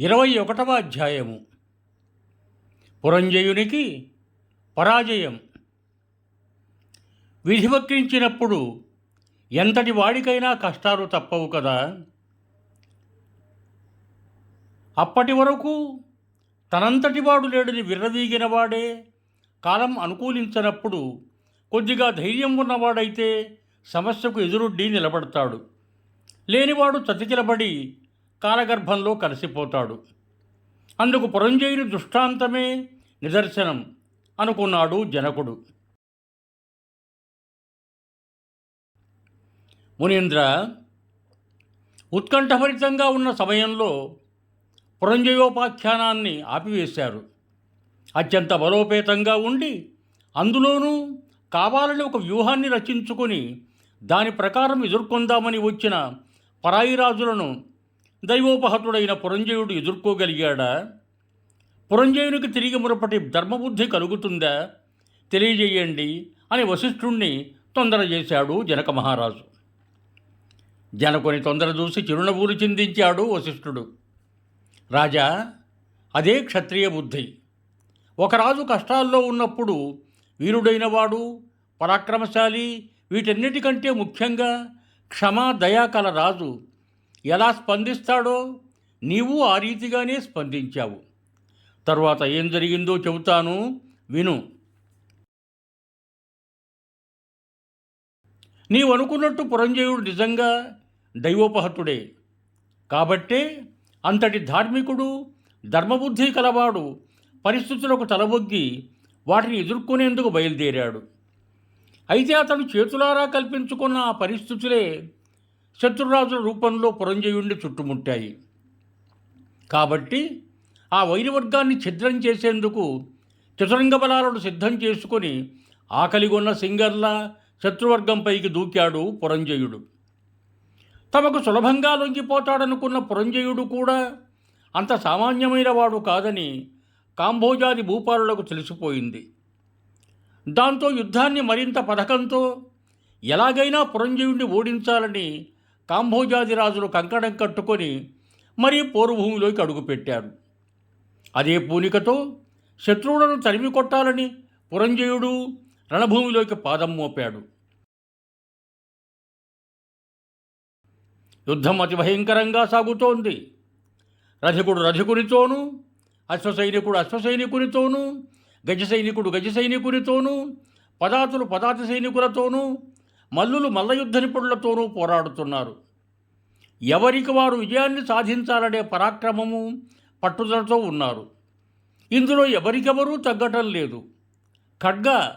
ఇరవై ఒకటవ అధ్యాయము. పురంజయునికి పరాజయం. విధివక్రించినప్పుడు ఎంతటి వాడికైనా కష్టాలు తప్పవు కదా? అప్పటి వరకు తనంతటి వాడు లేడని విర్రవీగినవాడే కాలం అనుకూలించనప్పుడు కొద్దిగా ధైర్యం ఉన్నవాడైతే సమస్యకు ఎదురొడ్డి నిలబడతాడు. లేనివాడు చతికిలబడి కాలగర్భంలో కలిసిపోతాడు. అందుకు పురంజయుని దృష్టాంతమే నిదర్శనం అనుకున్నాడు జనకుడు. మునీంద్ర ఉత్కంఠభరితంగా ఉన్న సమయంలో పురంజయోపాఖ్యానాన్ని ఆపివేశారు. అత్యంత బలోపేతంగా ఉండి అందులోనూ కావాలని ఒక వ్యూహాన్ని రచించుకొని దాని ప్రకారం ఎదుర్కొందామని వచ్చిన పరాయి రాజులను దైవోపహతుడైన పురంజయుడు ఎదుర్కోగలిగాడా? పురంజయునికి తిరిగి మురపటి ధర్మబుద్ధి కలుగుతుందా? తెలియజేయండి అని వశిష్ఠుణ్ణి తొందర చేశాడు జనక మహారాజు. జనకుని తొందర చూసి చిరునవ్వులు చిందించాడు వశిష్ఠుడు. రాజా అదే క్షత్రియ బుద్ధి. ఒక రాజు కష్టాల్లో ఉన్నప్పుడు వీరుడైన వాడు పరాక్రమశాలి వీటన్నిటికంటే ముఖ్యంగా క్షమా దయా కల రాజు ఎలా స్పందిస్తాడో నీవు ఆ రీతిగానే స్పందించావు. తర్వాత ఏం జరిగిందో చెబుతాను విను. నీవు అనుకున్నట్టు పురంజయుడు నిజంగా దైవోపహతుడే. కాబట్టే అంతటి ధార్మికుడు ధర్మబుద్ధి కలవాడు పరిస్థితులకు తలబొగ్గి వాటిని ఎదుర్కొనేందుకు బయలుదేరాడు. అయితే అతను చేతులారా కల్పించుకున్న ఆ పరిస్థితులే శత్రురాజుల రూపంలో పురంజయుణ్ణి చుట్టుముట్టాయి. కాబట్టి ఆ వైరవర్గాన్ని ఛిద్రం చేసేందుకు చతురంగ బలాలను సిద్ధం చేసుకొని ఆకలిగొన్న సింగర్ల శత్రువర్గంపైకి దూకాడు పురంజయుడు. తమకు సులభంగా లొంగిపోతాడనుకున్న పురంజయుడు కూడా అంత సామాన్యమైన వాడు కాదని కాంభోజాది భూపాలులకు తెలిసిపోయింది. దాంతో యుద్ధాన్ని మరింత పథకంతో ఎలాగైనా పురంజయుడిని ఓడించాలని కాంభోజాది రాజులు కంకణం కట్టుకొని మరీ పోరుభూమిలోకి అడుగుపెట్టారు. అదే పూనికతో శత్రువులను తరిమి కొట్టాలని పురంజయుడు రణభూమిలోకి పాదం మోపాడు. యుద్ధం అతి భయంకరంగా సాగుతోంది. రథికుడు రథికునితోనూ అశ్వసైనికుడు అశ్వసైనికునితోనూ గజ సైనికుడు గజ సైనికునితోనూ పదాతులు పదాతి సైనికులతోనూ మల్లులు మల్లయుద్ధ నిపుణులతోనూ పోరాడుతున్నారు. ఎవరికి వారు విజయాన్ని సాధించాలనే పరాక్రమము పట్టుదలతో ఉన్నారు. ఇందులో ఎవరికెవరూ తగ్గటం లేదు. ఖడ్గ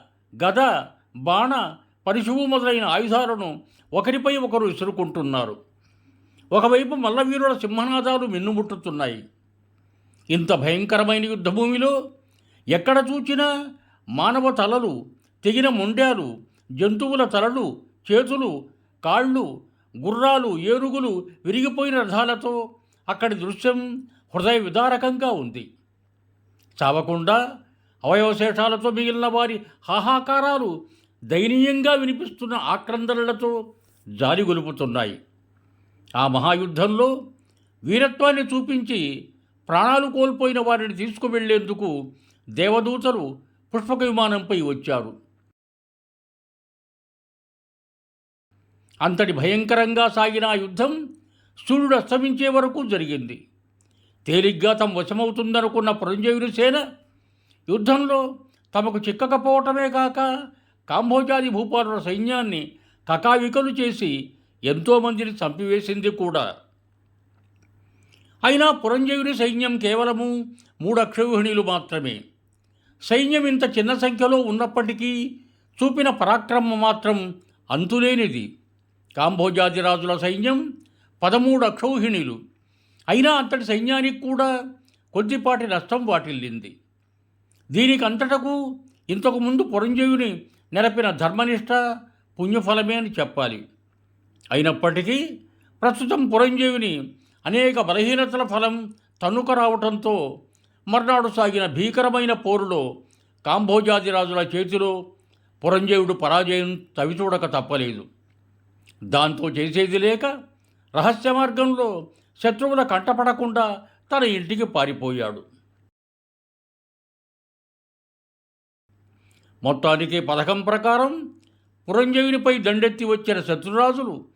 గద బాణ పరిశువు మొదలైన ఆయుధాలను ఒకరిపై ఒకరు విసురుకుంటున్నారు. ఒకవైపు మల్లవీరుల సింహనాదాలు మిన్నుముట్టుతున్నాయి. ఇంత భయంకరమైన యుద్ధభూమిలో ఎక్కడ చూచినా మానవ తలలు తెగిన మొండ్యాలు జంతువుల తలలు చేతులు కాళ్ళు గుర్రాలు ఏనుగులు విరిగిపోయిన రథాలతో అక్కడి దృశ్యం హృదయ విదారకంగా ఉంది. చావకుండా అవయవశేషాలతో మిగిలిన వారి హాహాకారాలు దయనీయంగా వినిపిస్తున్న ఆక్రందనలతో జాలి గొలుపుతున్నాయి. ఆ మహాయుద్ధంలో వీరత్వాన్ని చూపించి ప్రాణాలు కోల్పోయిన వారిని తీసుకువెళ్ళేందుకు దేవదూతలు పుష్పక విమానంపై వచ్చారు. అంతటి భయంకరంగా సాగిన ఆ యుద్ధం సూర్యుడు అస్తమించే వరకు జరిగింది. తేలిగ్గా తమ వశమవుతుందనుకున్న పురంజయుని సేన యుద్ధంలో తమకు చిక్కకపోవటమే కాక కాంభోజాది భూపాలుల సైన్యాన్ని కకావికలు చేసి ఎంతోమందిని చంపివేసింది కూడా. అయినా పురంజయుని సైన్యం కేవలము మూడు అక్షౌహిణీలు మాత్రమే. సైన్యం ఇంత చిన్న సంఖ్యలో ఉన్నప్పటికీ చూపిన పరాక్రమం మాత్రం అంతులేనిది. కాంభోజాది రాజుల సైన్యం పదమూడు అక్షౌహిణీలు. అయినా అంతటి సైన్యానికి కూడా కొద్దిపాటి నష్టం వాటిల్లింది. దీనికి అంతటకు ఇంతకుముందు ముందు నెరపిన ధర్మనిష్ట పుణ్యఫలమే అని చెప్పాలి. అయినప్పటికీ ప్రస్తుతం పురంజీవిని అనేక బలహీనతల ఫలం తన్నుక రావటంతో మర్నాడు సాగిన భీకరమైన పోరులో కాంభోజాదిరాజుల చేతిలో పురంజయుడు పరాజయం తవిచూడక తప్పలేదు. దాంతో చేసేది లేక రహస్య మార్గంలో శత్రువుల కంటపడకుండా తన ఇంటికి పారిపోయాడు. మొత్తానికి పథకం ప్రకారం పురంజయునిపై దండెత్తి వచ్చిన శత్రురాజులు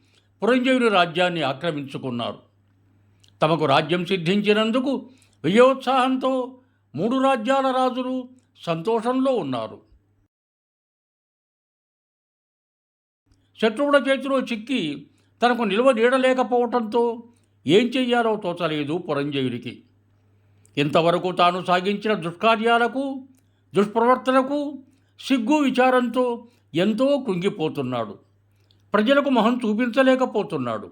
పురంజయుని రాజ్యాన్ని ఆక్రమించుకున్నారు. తమకు రాజ్యం సిద్ధించినందుకు విజయోత్సాహంతో మూడు రాజ్యాల రాజులు సంతోషంలో ఉన్నారు. శత్రువుల చేతిలో చిక్కి తనకు నిల్వ నీడలేకపోవటంతో ఏం చెయ్యాలో తోచలేదు పురంజయుడికి. ఇంతవరకు తాను సాగించిన దుష్కార్యాలకు దుష్ప్రవర్తనకు సిగ్గు విచారంతో ఎంతో కృంగిపోతున్నాడు. ప్రజలకు మొహం చూపించలేకపోతున్నాడు.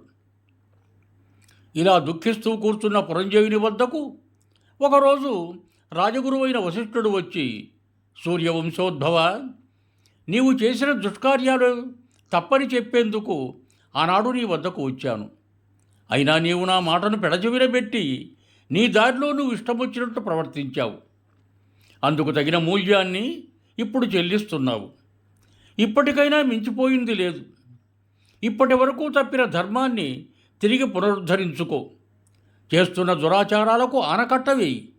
ఇలా దుఃఖిస్తూ కూర్చున్న పురంజయుని వద్దకు ఒకరోజు రాజగురువైన వశిష్ఠుడు వచ్చి సూర్యవంశోద్భవ నీవు చేసిన దుష్కార్యాలు తప్పని చెప్పేందుకు ఆనాడు నీ వద్దకు వచ్చాను. అయినా నీవు నా మాటను పెడచెవినబెట్టి నీ దారిలో నువ్వు ఇష్టమొచ్చినట్టు ప్రవర్తించావు. అందుకు తగిన మూల్యాన్ని ఇప్పుడు చెల్లిస్తున్నావు. ఇప్పటికైనా మించిపోయింది లేదు. ఇప్పటి వరకు తప్పిన ధర్మాన్ని తిరిగి పునరుద్ధరించుకో. చేస్తున్న దురాచారాలకు ఆనకట్ట వేయి.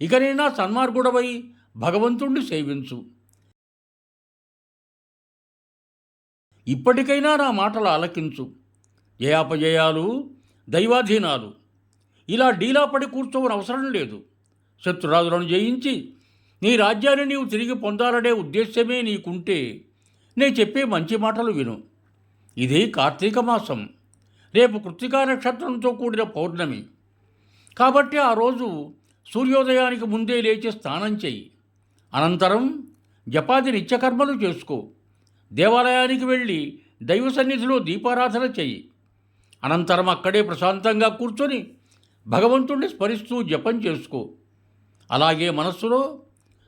ఇకనైనా సన్మార్గుడవై భగవంతుణ్ణి సేవించు. ఇప్పటికైనా నా మాటలు ఆలకించు. జయాపజయాలు దైవాధీనాలు. ఇలా డీలా పడి కూర్చోవని అవసరం లేదు. శత్రురాజులను జయించి నీ రాజ్యాన్ని నీవు తిరిగి పొందాలనే ఉద్దేశ్యమే నీకుంటే నేను చెప్పే మంచి మాటలు విను. ఇది కార్తీక మాసం. రేపు కృత్తికా నక్షత్రంతో కూడిన పౌర్ణమి. కాబట్టి ఆ రోజు సూర్యోదయానికి ముందే లేచి స్నానం చెయ్యి. అనంతరం జపాది నిత్యకర్మలు చేసుకో. దేవాలయానికి వెళ్ళి దైవ సన్నిధిలో దీపారాధన చెయ్యి. అనంతరం అక్కడే ప్రశాంతంగా కూర్చొని భగవంతుణ్ణి స్మరిస్తూ జపం చేసుకో. అలాగే మనస్సులో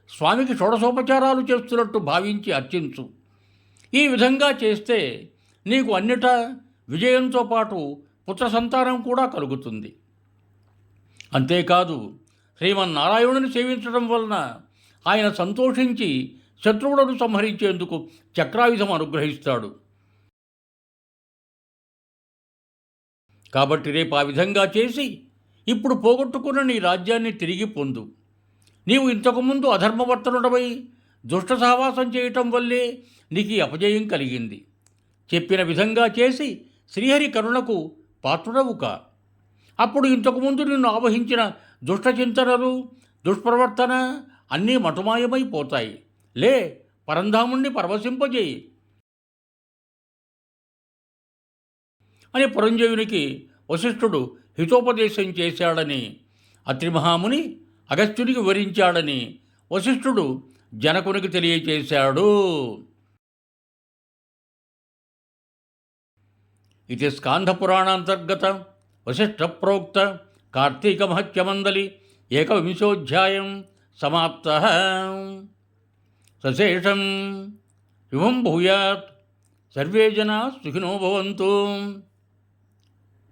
స్వామికి షోడశోపచారాలు చేస్తున్నట్టు భావించి అర్చించు. ఈ విధంగా చేస్తే నీకు అన్నిట విజయంతో పాటు పుత్ర సంతానం కూడా కలుగుతుంది. అంతేకాదు శ్రీమన్నారాయణుని సేవించడం వలన ఆయన సంతోషించి శత్రువులను సంహరించేందుకు చక్రాయుధం అనుగ్రహిస్తాడు. కాబట్టి రేపు ఆ విధంగా చేసి ఇప్పుడు పోగొట్టుకున్న నీ రాజ్యాన్ని తిరిగి పొందు. నీవు ఇంతకుముందు అధర్మవర్తనుడవై దుష్ట సహవాసం చేయటం వల్లే నీకు ఈ అపజయం కలిగింది. చెప్పిన విధంగా చేసి శ్రీహరి కరుణకు పాత్రుడవు కా అప్పుడు ఇంతకుముందు నిన్ను ఆవహించిన దుష్టచింతనలు దుష్ప్రవర్తన అన్నీ మటుమాయమైపోతాయి. లే పరంధాముణ్ణి పరవశింపజేయి. అని పురంజీవునికి వశిష్ఠుడు హితోపదేశం చేశాడని అత్రిమహాముని అగస్త్యునికి వివరించాడని వశిష్ఠుడు జనకునికి తెలియచేశాడు ఇది స్కాంధపురాణాంతర్గత వశిష్ఠ ప్రోక్త కార్తీక మహత్యమందలి ఏకవింశోధ్యాయం సమాప్త. సశేషం శుభం భూయాత్. సర్వే జనా సుఖినో భవంతు.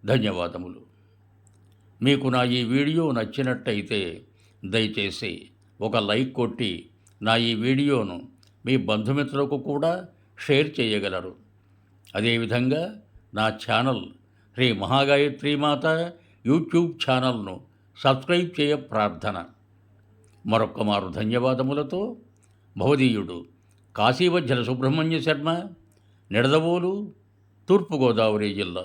ధన్యవాదములు. మీకు నా ఈ వీడియో నచ్చినట్టయితే దయచేసి ఒక లైక్ కొట్టి నా ఈ వీడియోను మీ బంధుమిత్రులకు కూడా షేర్ చేయగలరు. అదేవిధంగా నా ఛానల్ శ్రీ మహాగాయత్రి మాత యూట్యూబ్ ఛానల్ను సబ్స్క్రైబ్ చేయ ప్రార్థన. మరొక్క మారు ధన్యవాదములతో భవదీయుడు కాశీవజ్జల సుబ్రహ్మణ్య శర్మ నిడదవోలు తూర్పుగోదావరి జిల్లా.